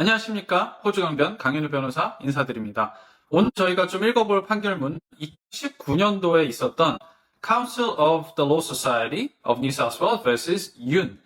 안녕하십니까. 호주강변 강현우 변호사 인사드립니다. 오늘 저희가 좀 읽어볼 판결문 2019년도에 있었던 Council of the Law Society of New South Wales vs. 윤.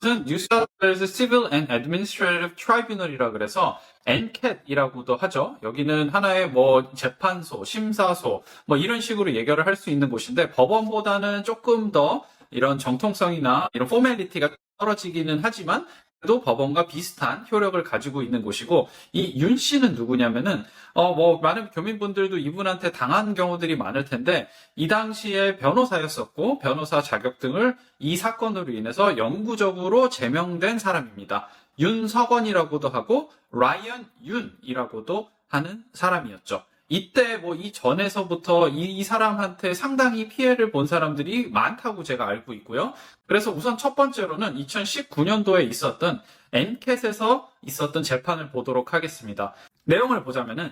무슨 New South Wales Civil and Administrative Tribunal이라 그래서 NCAT이라고도 하죠. 여기는 하나의 뭐 재판소, 심사소 뭐 이런 식으로 예결을 할 수 있는 곳인데 법원보다는 조금 더 이런 정통성이나 이런 포멀리티가 떨어지기는 하지만 도 법원과 비슷한 효력을 가지고 있는 곳이고 이 윤 씨는 누구냐면은 어 뭐 많은 교민분들도 이분한테 당한 경우들이 많을 텐데 이 당시에 변호사였었고 변호사 자격 등을 이 사건으로 인해서 영구적으로 제명된 사람입니다. 윤석원이라고도 하고 라이언 윤이라고도 하는 사람이었죠. 이때 뭐 이 전에서부터 이, 이 사람한테 상당히 피해를 본 사람들이 많다고 제가 알고 있고요. 그래서 우선 첫 번째로는 2019년도에 있었던 엔캣에서 있었던 재판을 보도록 하겠습니다. 내용을 보자면은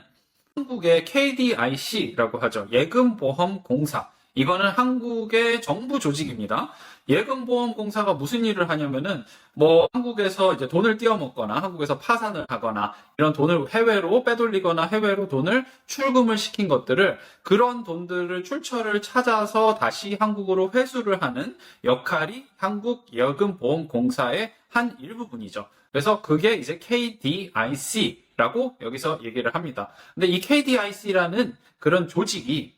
한국의 KDIC라고 하죠. 예금보험공사. 이거는 한국의 정부 조직입니다. 예금보험공사가 무슨 일을 하냐면은 뭐 한국에서 이제 돈을 띄어먹거나 한국에서 파산을 하거나 이런 돈을 해외로 빼돌리거나 해외로 돈을 출금을 시킨 것들을 그런 돈들을 출처를 찾아서 다시 한국으로 회수를 하는 역할이 한국 예금보험공사의 한 일부분이죠. 그래서 그게 이제 KDIC라고 여기서 얘기를 합니다. 근데 이 KDIC라는 그런 조직이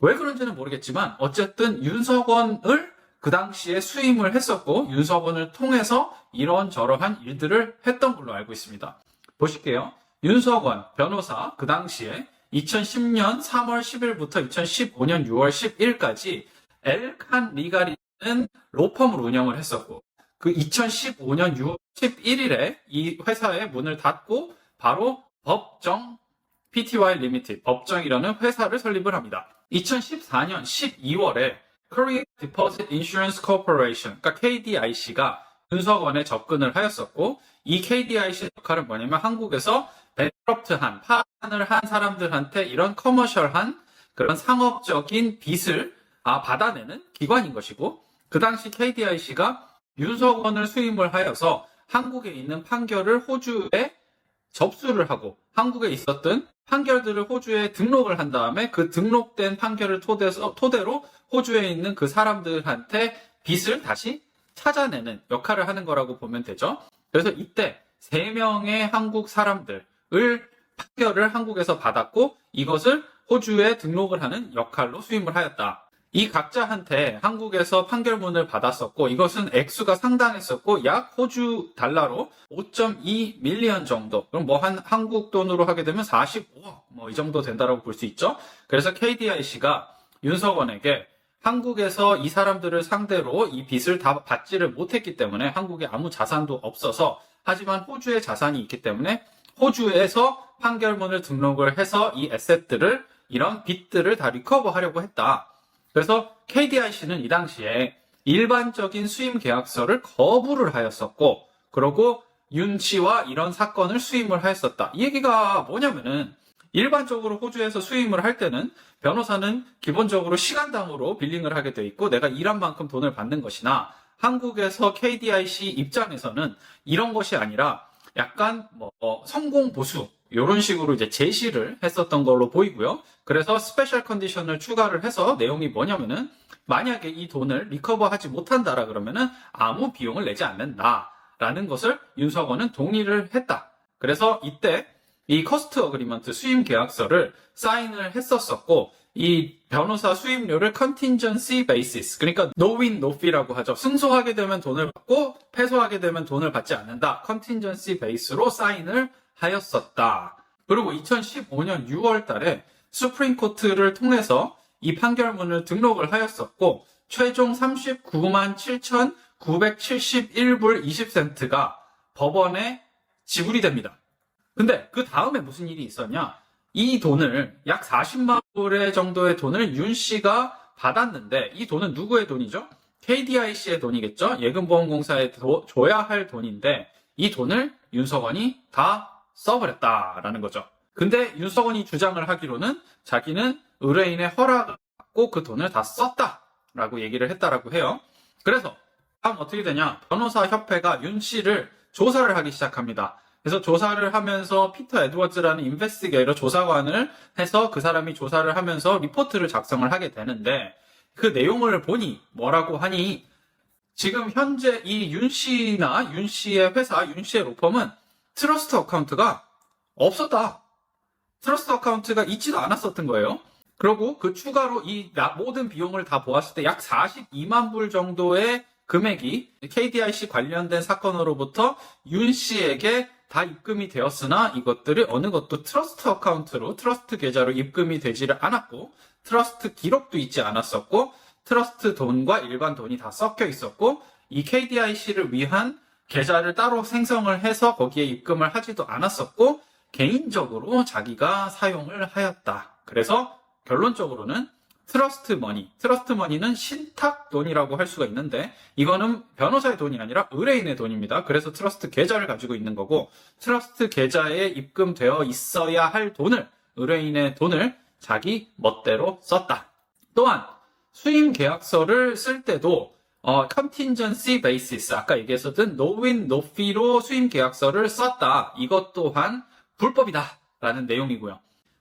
왜 그런지는 모르겠지만 어쨌든 윤석원을 그 당시에 수임을 했었고 윤석원을 통해서 이런 저러한 일들을 했던 걸로 알고 있습니다. 보실게요. 윤석원 변호사 그 당시에 2010년 3월 10일부터 2015년 6월 10일까지 엘칸 리가리는 로펌을 운영을 했었고 그 2015년 6월 11일에 이 회사의 문을 닫고 바로 법정 PTY 리미티드 법정이라는 회사를 설립을 합니다. 2014년 12월에 Korea Deposit Insurance Corporation, 그러니까 KDIC가 윤석원에 접근을 하였었고 이 KDIC 역할은 뭐냐면 한국에서 베트럽트한 파산을 한 사람들한테 이런 커머셜한 그런 상업적인 빚을 아, 받아내는 기관인 것이고 그 당시 KDIC가 윤석원을 수임을 하여서 한국에 있는 판결을 호주에 접수를 하고 한국에 있었던 판결들을 호주에 등록을 한 다음에 그 등록된 판결을 토대서, 토대로 호주에 있는 그 사람들한테 빚을 다시 찾아내는 역할을 하는 거라고 보면 되죠. 그래서 이때 세 명의 한국 사람들을 판결을 한국에서 받았고 이것을 호주에 등록을 하는 역할로 수임을 하였다. 이 각자한테 한국에서 판결문을 받았었고 이것은 액수가 상당했었고 약 호주 달러로 5.2 밀리언 정도 그럼 뭐 한 한국 돈으로 하게 되면 45억 뭐 이 정도 된다라고 볼 수 있죠. 그래서 KDIC가 윤석원에게 한국에서 이 사람들을 상대로 이 빚을 다 받지를 못했기 때문에 한국에 아무 자산도 없어서 하지만 호주에 자산이 있기 때문에 호주에서 판결문을 등록을 해서 이 에셋들을 이런 빚들을 다 리커버하려고 했다. 그래서 KDIC는 이 당시에 일반적인 수임 계약서를 거부를 하였었고, 그러고 윤 씨와 이런 사건을 수임을 하였었다. 이 얘기가 뭐냐면은 일반적으로 호주에서 수임을 할 때는 변호사는 기본적으로 시간당으로 빌링을 하게 돼 있고 내가 일한 만큼 돈을 받는 것이나 한국에서 KDIC 입장에서는 이런 것이 아니라 약간 뭐 성공 보수 이런 식으로 이제 제시를 했었던 걸로 보이고요. 그래서 스페셜 컨디션을 추가를 해서 내용이 뭐냐면은 만약에 이 돈을 리커버하지 못한다라 그러면은 아무 비용을 내지 않는다라는 것을 윤석원은 동의를 했다. 그래서 이때 이 커스트 어그리먼트 수임 계약서를 사인을 했었었고 이 변호사 수임료를 contingency basis 그러니까 no win no 하죠. 승소하게 되면 돈을 받고 패소하게 되면 돈을 받지 않는다. contingency base로 사인을 하였었다. 그리고 2015년 6월 달에 수프림 코트를 통해서 이 판결문을 등록을 하였었고 최종 39만 7,971불 20센트가 법원에 지불이 됩니다. 근데 그 다음에 무슨 일이 있었냐? 이 돈을 약 40만 불의 정도의 돈을 윤 씨가 받았는데 이 돈은 누구의 돈이죠? KDIC의 돈이겠죠? 예금보험공사에 도- 줘야 할 돈인데 이 돈을 윤석원이 다 써버렸다라는 거죠. 근데 윤석원이 주장을 하기로는 자기는 의뢰인의 허락을 받고 그 돈을 다 썼다라고 얘기를 했다라고 해요. 그래서 다음 어떻게 되냐? 변호사 협회가 윤 씨를 조사를 하기 시작합니다. 그래서 조사를 하면서 피터 에드워즈라는 인베스티게이터 조사관을 해서 그 사람이 조사를 하면서 리포트를 작성을 하게 되는데 그 내용을 보니 뭐라고 하니 지금 현재 이 윤 씨나 윤 씨의 회사, 윤 씨의 로펌은 트러스트 어카운트가 없었다. 트러스트 어카운트가 있지도 않았었던 거예요. 그리고 그 추가로 이 나- 모든 비용을 다 보았을 때 약 42만 불 정도의 금액이 KDIC 관련된 사건으로부터 윤 씨에게 다 입금이 되었으나 이것들이 어느 것도 트러스트 어카운트로 트러스트 계좌로 입금이 되지를 않았고 트러스트 기록도 있지 않았었고 트러스트 돈과 일반 돈이 다 섞여 있었고 이 KDIC를 위한 계좌를 따로 생성을 해서 거기에 입금을 하지도 않았었고 개인적으로 자기가 사용을 하였다. 그래서 결론적으로는 트러스트 머니, 트러스트 머니는 신탁 돈이라고 할 수가 있는데 이거는 변호사의 돈이 아니라 의뢰인의 돈입니다. 그래서 트러스트 계좌를 가지고 있는 거고 트러스트 계좌에 입금되어 있어야 할 돈을 의뢰인의 돈을 자기 멋대로 썼다. 또한 수임 계약서를 쓸 때도 어, contingency basis 아까 얘기했었던 no fee로 수임 계약서를 썼다. 이것 또한 불법이다라는 내용이고요.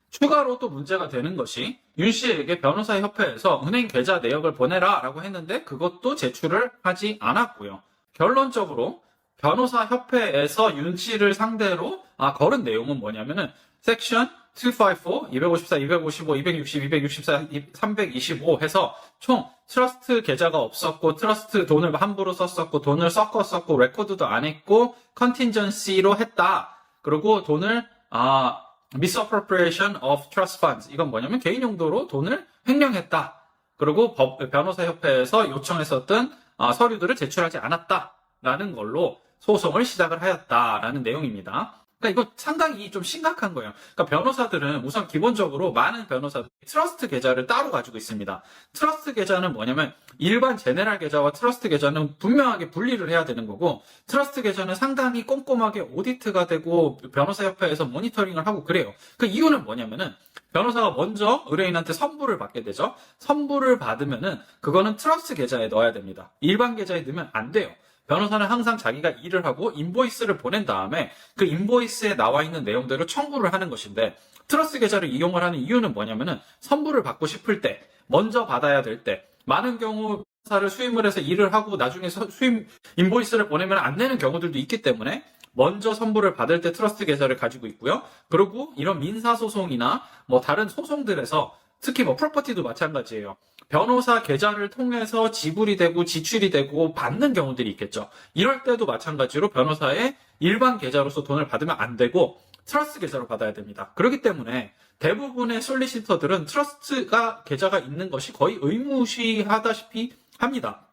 추가로 또 문제가 되는 것이 윤 씨에게 변호사 협회에서 은행 계좌 내역을 보내라라고 했는데 그것도 제출을 하지 않았고요. 결론적으로 변호사 협회에서 윤 씨를 상대로 아, 걸은 내용은 뭐냐면은 섹션 254, 254, 255, 260, 264, 325 해서 총 트러스트 계좌가 없었고 트러스트 돈을 함부로 썼었고 돈을 섞었었고 레코드도 안 했고 컨틴전시로 했다. 그리고 돈을 아 misappropriation of trust funds 이건 뭐냐면 개인 용도로 돈을 횡령했다. 그리고 법- 변호사 협회에서 요청했었던 아, 서류들을 제출하지 않았다라는 걸로 소송을 시작을 하였다라는 내용입니다. 그러니까 이거 상당히 좀 심각한 거예요. 그러니까 변호사들은 우선 기본적으로 많은 변호사들이 트러스트 계좌를 따로 가지고 있습니다. 트러스트 계좌는 뭐냐면 일반 제네랄 계좌와 트러스트 계좌는 분명하게 분리를 해야 되는 거고 트러스트 계좌는 상당히 꼼꼼하게 오디트가 되고 변호사 협회에서 모니터링을 하고 그래요. 그 이유는 뭐냐면은 변호사가 먼저 의뢰인한테 선불을 받게 되죠. 선불을 받으면은 그거는 트러스트 계좌에 넣어야 됩니다. 일반 계좌에 넣으면 안 돼요. 변호사는 항상 자기가 일을 하고 인보이스를 보낸 다음에 그 인보이스에 나와 있는 내용대로 청구를 하는 것인데 트러스 계좌를 이용을 하는 이유는 뭐냐면은 선불을 받고 싶을 때 먼저 받아야 될 때 많은 경우 사를 수임을 해서 일을 하고 나중에 서- 수임 인보이스를 보내면 안 내는 경우들도 있기 때문에 먼저 선불을 받을 때 트러스트 계좌를 가지고 있고요. 그리고 이런 민사 소송이나 뭐 다른 소송들에서 특히 뭐 프로퍼티도 마찬가지예요. 변호사 계좌를 통해서 지불이 되고 지출이 되고 받는 경우들이 있겠죠. 이럴 때도 마찬가지로 변호사의 일반 계좌로서 돈을 받으면 안 되고 트러스트 계좌로 받아야 됩니다. 그렇기 때문에 대부분의 솔리시터들은 트러스트가 계좌가 있는 것이 거의 의무시하다시피 합니다.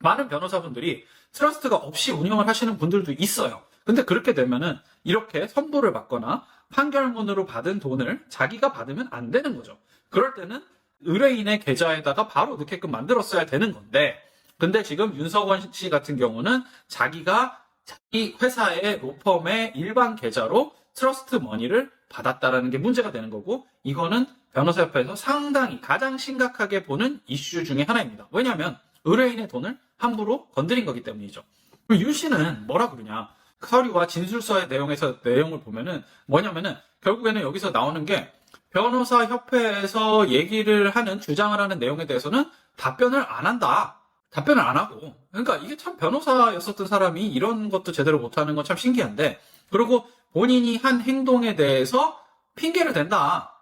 많은 변호사분들이 트러스트가 없이 운영을 하시는 분들도 있어요. 근데 그렇게 되면은 이렇게 선불을 받거나 판결문으로 받은 돈을 자기가 받으면 안 되는 거죠. 그럴 때는 의뢰인의 계좌에다가 바로 넣게끔 만들었어야 되는 건데, 근데 지금 윤석원 씨 같은 경우는 자기가 자기 회사의 로펌의 일반 계좌로 트러스트 머니를 받았다라는 게 문제가 되는 거고, 이거는 변호사협회에서 상당히 가장 심각하게 보는 이슈 중에 하나입니다. 왜냐하면 의뢰인의 돈을 함부로 건드린 거기 때문이죠. 윤 씨는 뭐라 그러냐? 서류와 진술서의 내용에서 내용을 보면은 뭐냐면은 결국에는 여기서 나오는 게 변호사 협회에서 얘기를 하는 주장을 하는 내용에 대해서는 답변을 안 한다. 답변을 안 하고. 그러니까 이게 참 변호사였었던 사람이 이런 것도 제대로 못하는 건 참 신기한데. 그리고 본인이 한 행동에 대해서 핑계를 댄다.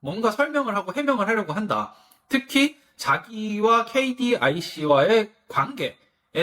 뭔가 설명을 하고 해명을 하려고 한다. 특히 자기와 KDIC와의 관계에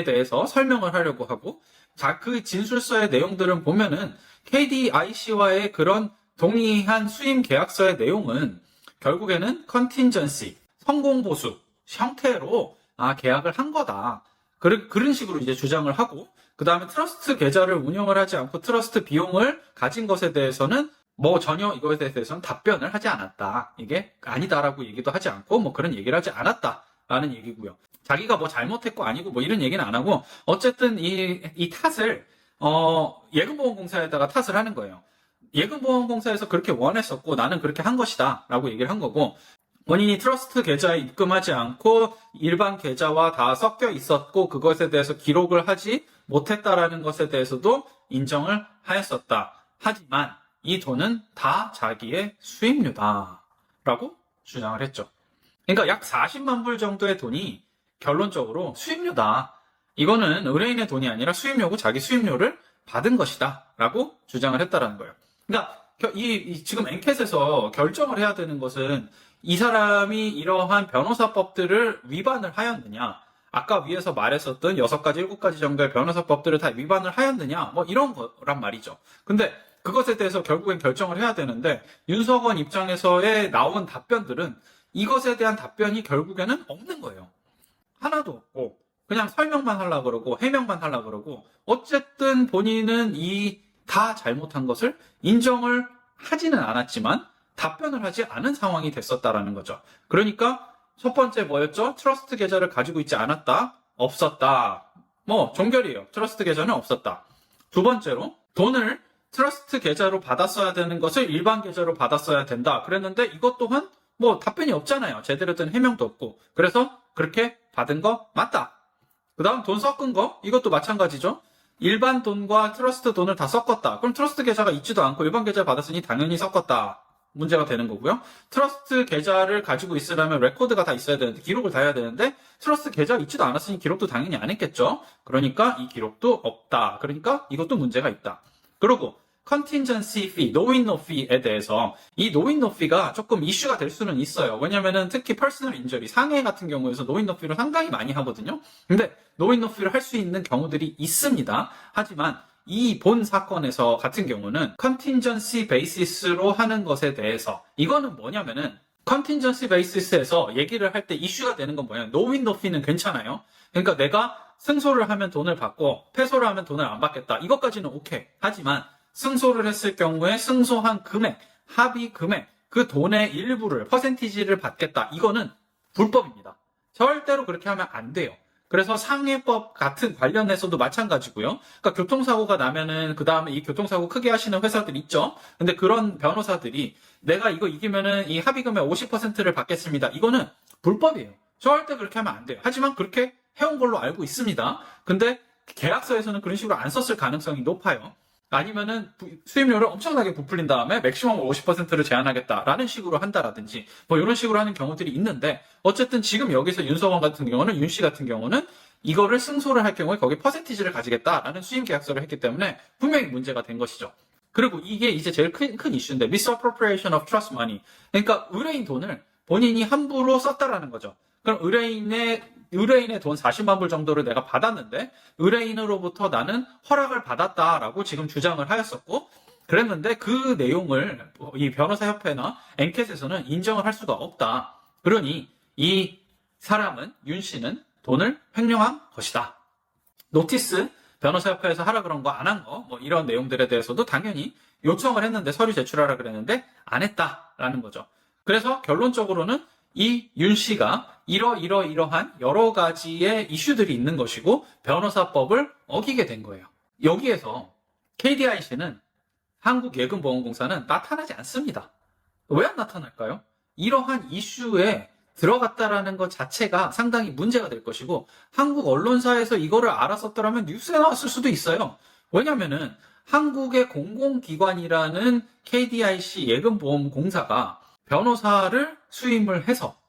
대해서 설명을 하려고 하고, 자, 그 진술서의 내용들은 보면은 KDIC와의 그런 동의한 수임 계약서의 내용은 결국에는 컨틴전시, 성공보수 형태로 아, 계약을 한 거다. 그런, 그런 식으로 이제 주장을 하고, 그 다음에 트러스트 계좌를 운영을 하지 않고 트러스트 비용을 가진 것에 대해서는 뭐 전혀 이거에 대해서는 답변을 하지 않았다. 이게 아니다라고 얘기도 하지 않고 뭐 그런 얘기를 하지 않았다 라는 얘기고요. 자기가 뭐 잘못했고 아니고 뭐 이런 얘기는 안 하고 어쨌든 이, 이 탓을 어, 예금보험공사에다가 탓을 하는 거예요. 예금보험공사에서 그렇게 원했었고 나는 그렇게 한 것이다 라고 얘기를 한 거고 본인이 트러스트 계좌에 입금하지 않고 일반 계좌와 다 섞여 있었고 그것에 대해서 기록을 하지 못했다라는 것에 대해서도 인정을 하였었다. 하지만 이 돈은 다 자기의 수입료다 라고 주장을 했죠. 그러니까 약 40만 불 정도의 돈이 결론적으로 수입료다. 이거는 의뢰인의 돈이 아니라 수입료고 자기 수입료를 받은 것이다. 라고 주장을 했다라는 거예요. 그러니까 겨- 이, 이 지금 엔켓에서 결정을 해야 되는 것은 이 사람이 이러한 변호사법들을 위반을 하였느냐, 아까 위에서 말했었던 여섯 가지, 일곱 가지 정도의 변호사법들을 다 위반을 하였느냐, 뭐 이런 거란 말이죠. 근데 그것에 대해서 결국엔 결정을 해야 되는데 윤석원 입장에서의 나온 답변들은 이것에 대한 답변이 결국에는 없는 거예요. 하나도 없고 그냥 설명만 하려 그러고 해명만 하려 그러고 어쨌든 본인은 이 다 잘못한 것을 인정을 하지는 않았지만 답변을 하지 않은 상황이 됐었다라는 거죠. 그러니까 첫 번째 뭐였죠? 트러스트 계좌를 가지고 있지 않았다, 없었다. 뭐 종결이에요. 트러스트 계좌는 없었다. 두 번째로 돈을 트러스트 계좌로 받았어야 되는 것을 일반 계좌로 받았어야 된다. 그랬는데 이것 또한 뭐 답변이 없잖아요. 제대로 된 해명도 없고. 그래서 그렇게 받은 거 맞다. 그 다음 돈 섞은 거 이것도 마찬가지죠. 일반 돈과 트러스트 돈을 다 섞었다. 그럼 트러스트 계좌가 있지도 않고 일반 계좌 받았으니 당연히 섞었다. 문제가 되는 거고요. 트러스트 계좌를 가지고 있으려면 레코드가 다 있어야 되는데 기록을 다 해야 되는데 트러스트 계좌 있지도 않았으니 기록도 당연히 안 했겠죠. 그러니까 이 기록도 없다. 그러니까 이것도 문제가 있다. 그리고 no win no fee에 대해서 이 no fee가 조금 이슈가 될 수는 있어요. 왜냐면은 특히 퍼스널 인저리, 상해 같은 경우에서 no fee를 상당히 많이 하거든요. 근데 no fee를 할 수 있는 경우들이 있습니다. 하지만 이 본 사건에서 같은 경우는 contingency basis로 하는 것에 대해서 이거는 뭐냐면은 contingency basis에서 얘기를 할 때 이슈가 되는 건 win no fee는 괜찮아요. 그러니까 내가 승소를 하면 돈을 받고 패소를 하면 돈을 안 받겠다. 이것까지는 오케이. 하지만 승소를 했을 경우에 승소한 금액, 합의 금액, 그 돈의 일부를 퍼센티지를 받겠다. 이거는 불법입니다. 절대로 그렇게 하면 안 돼요. 그래서 상해법 같은 관련해서도 마찬가지고요. 그러니까 교통사고가 나면은 그 다음에 이 교통사고 크게 하시는 회사들 있죠. 근데 그런 변호사들이 내가 이거 이기면은 이 합의금의 50%를 받겠습니다. 이거는 불법이에요. 절대 그렇게 하면 안 돼요. 하지만 그렇게 해온 걸로 알고 있습니다. 근데 계약서에서는 그런 식으로 안 썼을 가능성이 높아요. 아니면은 부- 수입료를 엄청나게 부풀린 다음에 맥시멈 50%를 제한하겠다라는 식으로 한다라든지 뭐 이런 식으로 하는 경우들이 있는데 어쨌든 지금 여기서 윤석원 같은 경우는 윤 씨 같은 경우는 이거를 승소를 할 경우에 거기 퍼센티지를 가지겠다라는 수임 계약서를 했기 때문에 분명히 문제가 된 것이죠. 그리고 이게 이제 제일 큰, 큰 이슈인데 misappropriation of trust money. 그러니까 의뢰인 돈을 본인이 함부로 썼다라는 거죠. 그럼 의뢰인의 의뢰인의 돈 40만 불 정도를 내가 받았는데 의뢰인으로부터 나는 허락을 받았다라고 지금 주장을 하였었고 그랬는데 그 내용을 이 변호사 협회나 엔켓에서는 인정을 할 수가 없다. 그러니 이 사람은 윤 씨는 돈을 횡령한 것이다. 노티스 변호사 협회에서 하라 그런 거 안 한 거 뭐 이런 내용들에 대해서도 당연히 요청을 했는데 서류 제출하라 그랬는데 안 했다라는 거죠. 그래서 결론적으로는 이 윤 씨가 이러 이러 이러한 여러 가지의 이슈들이 있는 것이고 변호사법을 어기게 된 거예요. 여기에서 KDIC는 한국예금보험공사는 나타나지 않습니다. 왜 안 나타날까요? 이러한 이슈에 들어갔다라는 것 자체가 상당히 문제가 될 것이고 한국 언론사에서 이거를 알았었더라면 뉴스에 나왔을 수도 있어요. 왜냐면은 한국의 공공기관이라는 KDIC 예금보험공사가 변호사를 수임을 해서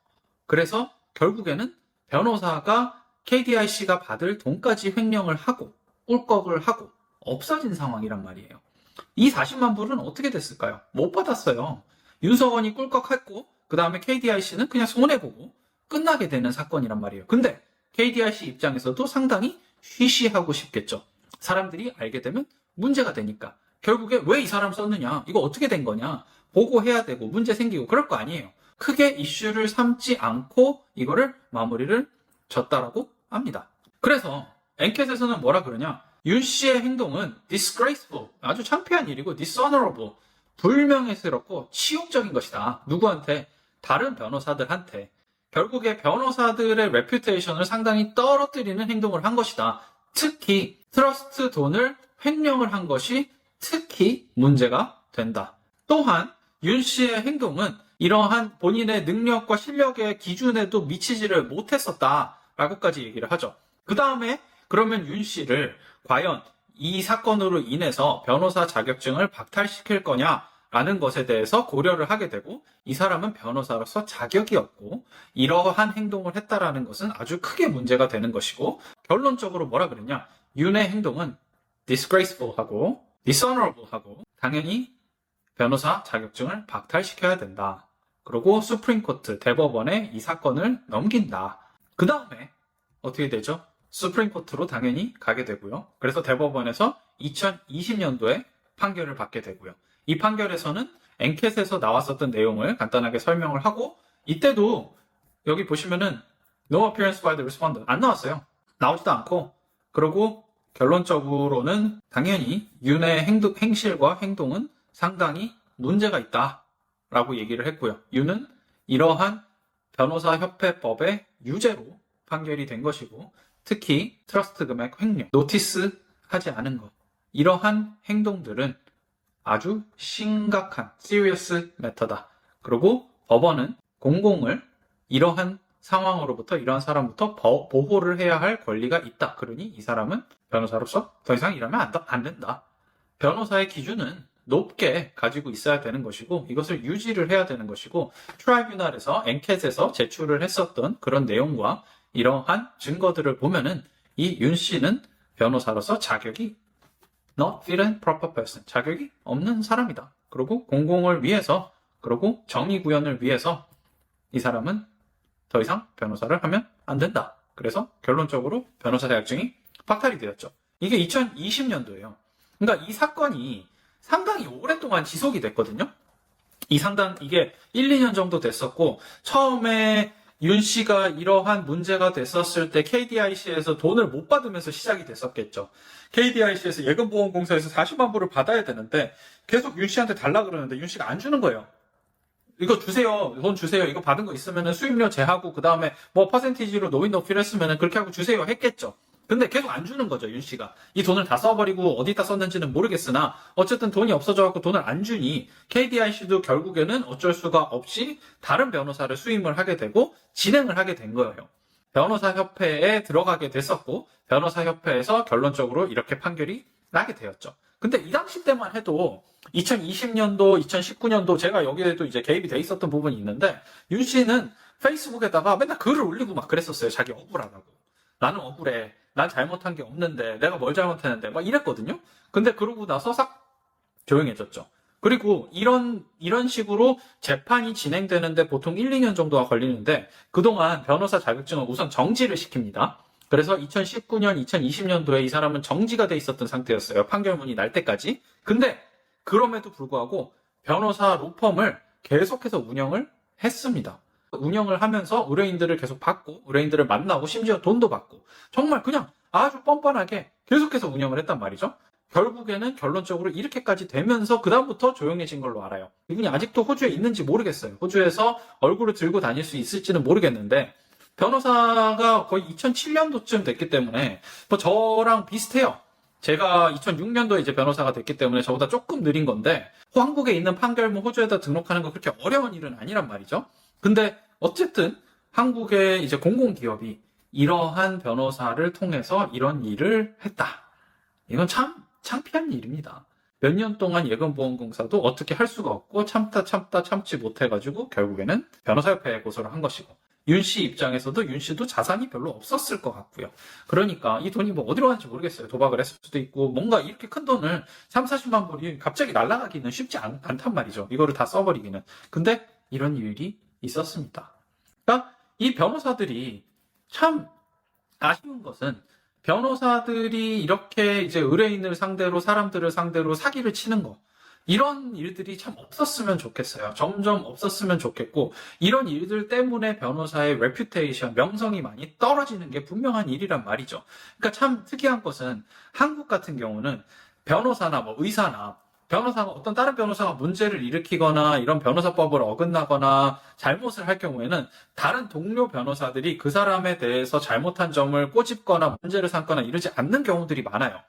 그래서 결국에는 변호사가 KDIC가 받을 돈까지 횡령을 하고 꿀꺽을 하고 없어진 상황이란 말이에요. 이 40만 불은 어떻게 됐을까요? 못 받았어요. 윤석원이 꿀꺽했고 그 다음에 KDIC는 그냥 손해보고 끝나게 되는 사건이란 말이에요. 근데 KDIC 입장에서도 상당히 쉬쉬하고 싶겠죠. 사람들이 알게 되면 문제가 되니까. 결국에 왜 이 사람 썼느냐? 이거 어떻게 된 거냐? 보고해야 되고 문제 생기고 그럴 거 아니에요. 크게 이슈를 삼지 않고 이거를 마무리를 졌다라고 합니다. 그래서 엔켓에서는 뭐라 그러냐? 윤 씨의 행동은 disgraceful, 아주 창피한 일이고 dishonorable, 불명예스럽고 치욕적인 것이다. 누구한테? 다른 변호사들한테. 결국에 변호사들의 레퓨테이션을 상당히 떨어뜨리는 행동을 한 것이다. 특히 트러스트 돈을 횡령을 한 것이 특히 문제가 된다. 또한 윤 씨의 행동은 이러한 본인의 능력과 실력의 기준에도 미치지를 못했었다라고까지 얘기를 하죠. 그 다음에 그러면 윤 씨를 과연 이 사건으로 인해서 변호사 자격증을 박탈시킬 거냐라는 것에 대해서 고려를 하게 되고 이 사람은 변호사로서 자격이 없고 이러한 행동을 했다라는 것은 아주 크게 문제가 되는 것이고 결론적으로 뭐라 그랬냐 윤의 행동은 disgraceful하고 dishonorable하고 당연히 변호사 자격증을 박탈시켜야 된다. 그리고 수프림코트 대법원에 이 사건을 넘긴다. 그 다음에 어떻게 되죠? 수프림코트로 당연히 가게 되고요. 그래서 대법원에서 2020년도에 판결을 받게 되고요. 이 판결에서는 앵켓에서 나왔었던 내용을 간단하게 설명을 하고 이때도 여기 보시면은 no appearance by the respondent 안 나왔어요. 나오지도 않고 그리고 결론적으로는 당연히 윤의 행동, 행실과 행동은 상당히 문제가 있다 라고 얘기를 했고요. 윤은 이러한 변호사협회법의 유죄로 판결이 된 것이고 특히 트러스트 금액 횡령, 노티스 하지 않은 것 이러한 행동들은 아주 심각한 serious matter다. 그리고 법원은 공공을 이러한 상황으로부터 이러한 사람부터 버- 보호를 해야 할 권리가 있다. 그러니 이 사람은 변호사로서 더 이상 일하면 안, 안 된다. 변호사의 기준은 높게 가지고 있어야 되는 것이고 이것을 유지를 해야 되는 것이고 트라이뷰널에서 앵켓에서 제출을 했었던 그런 내용과 이러한 증거들을 보면은 이 윤 씨는 변호사로서 자격이 not fit and proper person 자격이 없는 사람이다. 그리고 공공을 위해서 그리고 정의 구현을 위해서 이 사람은 더 이상 변호사를 하면 안 된다. 그래서 결론적으로 변호사 자격증이 박탈이 되었죠. 이게 2020년도예요. 그러니까 이 사건이 상당히 오랫동안 지속이 됐거든요. 이 상당 이게 1, 2년 정도 됐었고 처음에 윤 씨가 이러한 문제가 됐었을 때 KDIC에서 돈을 못 받으면서 시작이 됐었겠죠. KDIC에서 예금보험공사에서 40만 불을 받아야 되는데 계속 윤 씨한테 달라 그러는데 윤 씨가 안 주는 거예요. 이거 주세요. 돈 주세요. 이거 받은 거 있으면은 수입료 제하고 그 다음에 뭐 퍼센티지로 노인 높이를 했으면은 그렇게 하고 주세요 했겠죠. 근데 계속 안 주는 거죠, 윤 씨가. 이 돈을 다 써버리고 어디다 썼는지는 모르겠으나 어쨌든 돈이 없어져갖고 돈을 안 주니 KDIC도 결국에는 어쩔 수가 없이 다른 변호사를 수임을 하게 되고 진행을 하게 된 거예요. 변호사 협회에 들어가게 됐었고 변호사 협회에서 결론적으로 이렇게 판결이 나게 되었죠. 근데 이 당시 때만 해도 2020년도, 2019년도 제가 여기에도 이제 개입이 돼 있었던 부분이 있는데 윤 씨는 페이스북에다가 맨날 글을 올리고 막 그랬었어요. 자기 억울하다고. 나는 억울해. 난 잘못한 게 없는데 내가 뭘 잘못했는데 막 이랬거든요. 근데 그러고 나서 싹 조용해졌죠. 그리고 이런 이런 식으로 재판이 진행되는데 보통 1, 2년 정도가 걸리는데 그동안 변호사 자격증을 우선 정지를 시킵니다. 그래서 2019년, 2020년도에 이 사람은 정지가 돼 있었던 상태였어요. 판결문이 날 때까지. 근데 그럼에도 불구하고 변호사 로펌을 계속해서 운영을 했습니다. 운영을 하면서 의뢰인들을 계속 받고 의뢰인들을 만나고 심지어 돈도 받고 정말 그냥 아주 뻔뻔하게 계속해서 운영을 했단 말이죠. 결국에는 결론적으로 이렇게까지 되면서 그다음부터 조용해진 걸로 알아요. 이분이 아직도 호주에 있는지 모르겠어요. 호주에서 얼굴을 들고 다닐 수 있을지는 모르겠는데 변호사가 거의 2007년도쯤 됐기 때문에 뭐 저랑 비슷해요. 제가 2006년도에 이제 변호사가 됐기 때문에 저보다 조금 느린 건데 한국에 있는 판결문 호주에다 등록하는 거 그렇게 어려운 일은 아니란 말이죠. 근데 어쨌든 한국의 이제 공공기업이 이러한 변호사를 통해서 이런 일을 했다. 이건 참 창피한 일입니다. 몇 년 동안 예금보험공사도 어떻게 할 수가 없고 참다 참다 참지 못해가지고 결국에는 변호사협회에 고소를 한 것이고 윤 씨 입장에서도 윤 씨도 자산이 별로 없었을 것 같고요. 그러니까 이 돈이 뭐 어디로 갔는지 모르겠어요. 도박을 했을 수도 있고 뭔가 이렇게 큰 돈을 3, 40만 불이 갑자기 날아가기는 쉽지 않, 않단 말이죠. 이거를 다 써버리기는. 근데 이런 일이 있었습니다. 그러니까 이 변호사들이 참 아쉬운 것은 변호사들이 이렇게 이제 의뢰인을 상대로 사람들을 상대로 사기를 치는 거 이런 일들이 참 없었으면 좋겠어요. 점점 없었으면 좋겠고 이런 일들 때문에 변호사의 레퓨테이션 명성이 많이 떨어지는 게 분명한 일이란 말이죠. 그러니까 참 특이한 것은 한국 같은 경우는 변호사나 뭐 의사나 변호사가 어떤 다른 변호사가 문제를 일으키거나 이런 변호사법을 어긋나거나 잘못을 할 경우에는 다른 동료 변호사들이 그 사람에 대해서 잘못한 점을 꼬집거나 문제를 삼거나 이러지 않는 경우들이 많아요.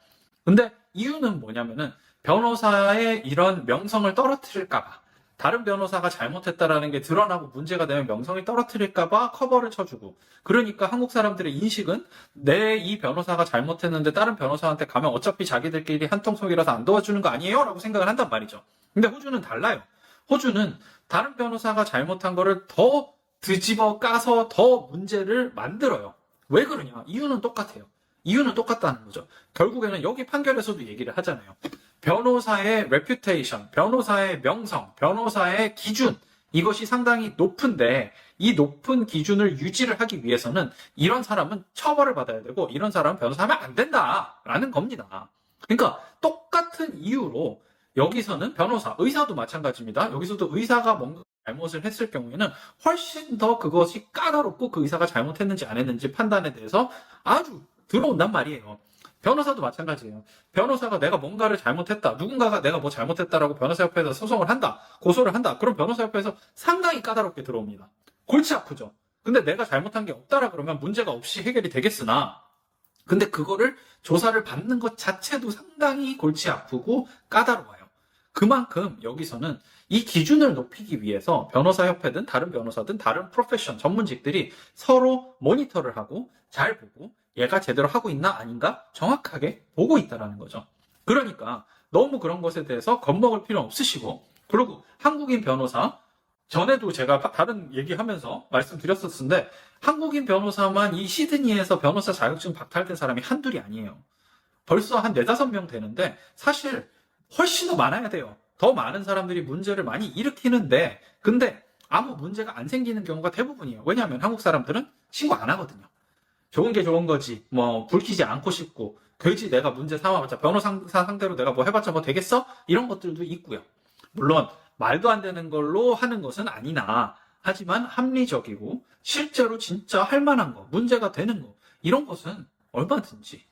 근데 이유는 뭐냐면은 변호사의 이런 명성을 떨어뜨릴까봐 다른 변호사가 잘못했다라는 게 드러나고 문제가 되면 명성이 떨어뜨릴까봐 커버를 쳐주고 그러니까 한국 사람들의 인식은 내 이 변호사가 잘못했는데 다른 변호사한테 가면 어차피 자기들끼리 한통속이라서 안 도와주는 거 아니에요? 라고 생각을 한단 말이죠. 근데 호주는 달라요. 호주는 다른 변호사가 잘못한 거를 더 뒤집어 까서 더 문제를 만들어요. 왜 그러냐? 이유는 똑같아요. 이유는 똑같다는 거죠. 결국에는 여기 판결에서도 얘기를 하잖아요. 변호사의 reputation, 변호사의 명성, 변호사의 기준, 이것이 상당히 높은데 이 높은 기준을 유지를 하기 위해서는 이런 사람은 처벌을 받아야 되고 이런 사람은 변호사하면 안 된다라는 겁니다. 그러니까 똑같은 이유로 여기서는 변호사, 의사도 마찬가지입니다. 여기서도 의사가 뭔가 잘못을 했을 경우에는 훨씬 더 그것이 까다롭고 그 의사가 잘못했는지 안 했는지 판단에 대해서 아주 들어온단 말이에요. 변호사도 마찬가지예요. 변호사가 내가 뭔가를 잘못했다. 누군가가 내가 뭐 잘못했다라고 변호사협회에서 소송을 한다. 고소를 한다. 그럼 변호사협회에서 상당히 까다롭게 들어옵니다. 골치 아프죠. 근데 내가 잘못한 게 없다라 그러면 문제가 없이 해결이 되겠으나 근데 그거를 조사를 받는 것 자체도 상당히 골치 아프고 까다로워요. 그만큼 여기서는 이 기준을 높이기 위해서 변호사 협회든 다른 변호사든 다른 프로페션 전문직들이 서로 모니터를 하고 잘 보고 얘가 제대로 하고 있나 아닌가 정확하게 보고 있다라는 거죠. 그러니까 너무 그런 것에 대해서 겁먹을 필요 없으시고 그리고 한국인 변호사 전에도 제가 파- 다른 얘기하면서 말씀드렸었는데 한국인 변호사만 이 시드니에서 변호사 자격증 박탈된 사람이 한둘이 아니에요. 벌써 한 네다섯 명 되는데 사실 훨씬 더 많아야 돼요. 더 많은 사람들이 문제를 많이 일으키는데 근데 아무 문제가 안 생기는 경우가 대부분이에요. 왜냐하면 한국 사람들은 신고 안 하거든요. 좋은 게 좋은 거지. 뭐 불키지 않고 싶고 괜히 내가 문제 삼아봤자 변호사 상대로 내가 뭐 해봤자 뭐 되겠어? 이런 것들도 있고요. 물론 말도 안 되는 걸로 하는 것은 아니나 하지만 합리적이고 실제로 진짜 할 만한 거, 문제가 되는 거 이런 것은 얼마든지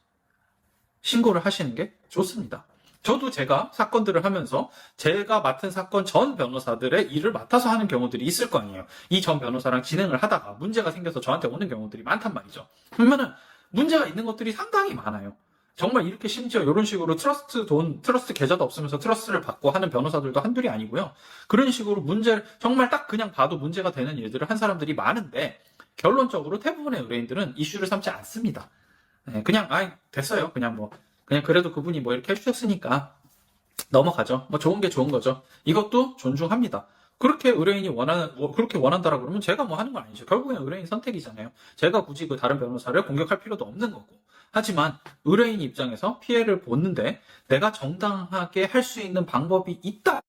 신고를 하시는 게 좋습니다. 저도 제가 사건들을 하면서 제가 맡은 사건 전 변호사들의 일을 맡아서 하는 경우들이 있을 거 아니에요. 이 전 변호사랑 진행을 하다가 문제가 생겨서 저한테 오는 경우들이 많단 말이죠. 그러면은 문제가 있는 것들이 상당히 많아요. 정말 이렇게 심지어 이런 식으로 트러스트 돈, 트러스트 계좌도 없으면서 트러스트를 받고 하는 변호사들도 한둘이 아니고요. 그런 식으로 문제를 정말 딱 그냥 봐도 문제가 되는 일들을 한 사람들이 많은데 결론적으로 대부분의 의뢰인들은 이슈를 삼지 않습니다. 네, 그냥 아 됐어요. 그냥 뭐 그냥 그래도 그분이 뭐 이렇게 해주셨으니까 넘어가죠. 뭐 좋은 게 좋은 거죠. 이것도 존중합니다. 그렇게 의뢰인이 원하는 뭐 그렇게 원한다라 그러면 제가 뭐 하는 건 아니죠. 결국엔 의뢰인 선택이잖아요. 제가 굳이 그 다른 변호사를 공격할 필요도 없는 거고. 하지만 의뢰인 입장에서 피해를 보는데 내가 정당하게 할 수 있는 방법이 있다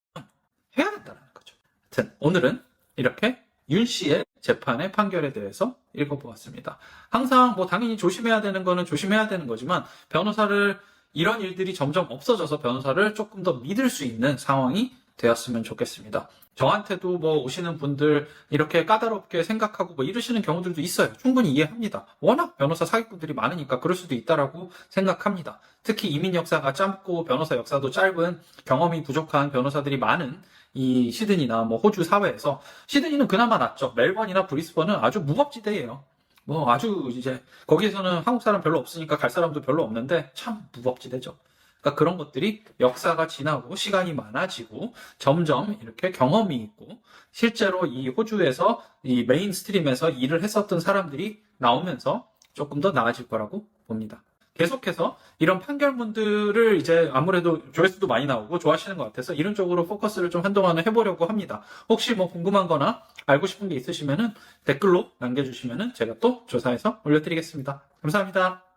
해야 된다는 거죠. 하여튼 오늘은 이렇게 윤 씨의 재판의 판결에 대해서 읽어보았습니다. 항상 뭐 당연히 조심해야 되는 거는 조심해야 되는 거지만 변호사를 이런 일들이 점점 없어져서 변호사를 조금 더 믿을 수 있는 상황이 되었으면 좋겠습니다. 저한테도 뭐 오시는 분들 이렇게 까다롭게 생각하고 뭐 이러시는 경우들도 있어요. 충분히 이해합니다. 워낙 변호사 사기꾼들이 많으니까 그럴 수도 있다라고 생각합니다. 특히 이민 역사가 짧고 변호사 역사도 짧은 경험이 부족한 변호사들이 많은 이 시드니나 뭐 호주 사회에서 시드니는 그나마 낫죠. 멜번이나 브리스번은 아주 무법지대예요. 뭐 아주 이제 거기에서는 한국 사람 별로 없으니까 갈 사람도 별로 없는데 참 무법지대죠. 그러니까 그런 것들이 역사가 지나고 시간이 많아지고 점점 이렇게 경험이 있고 실제로 이 호주에서 이 메인 스트림에서 일을 했었던 사람들이 나오면서 조금 더 나아질 거라고 봅니다. 계속해서 이런 판결문들을 이제 아무래도 조회수도 많이 나오고 좋아하시는 것 같아서 이런 쪽으로 포커스를 좀 한동안은 해보려고 합니다. 혹시 뭐 궁금한 거나 알고 싶은 게 있으시면은 댓글로 남겨주시면은 제가 또 조사해서 올려드리겠습니다. 감사합니다.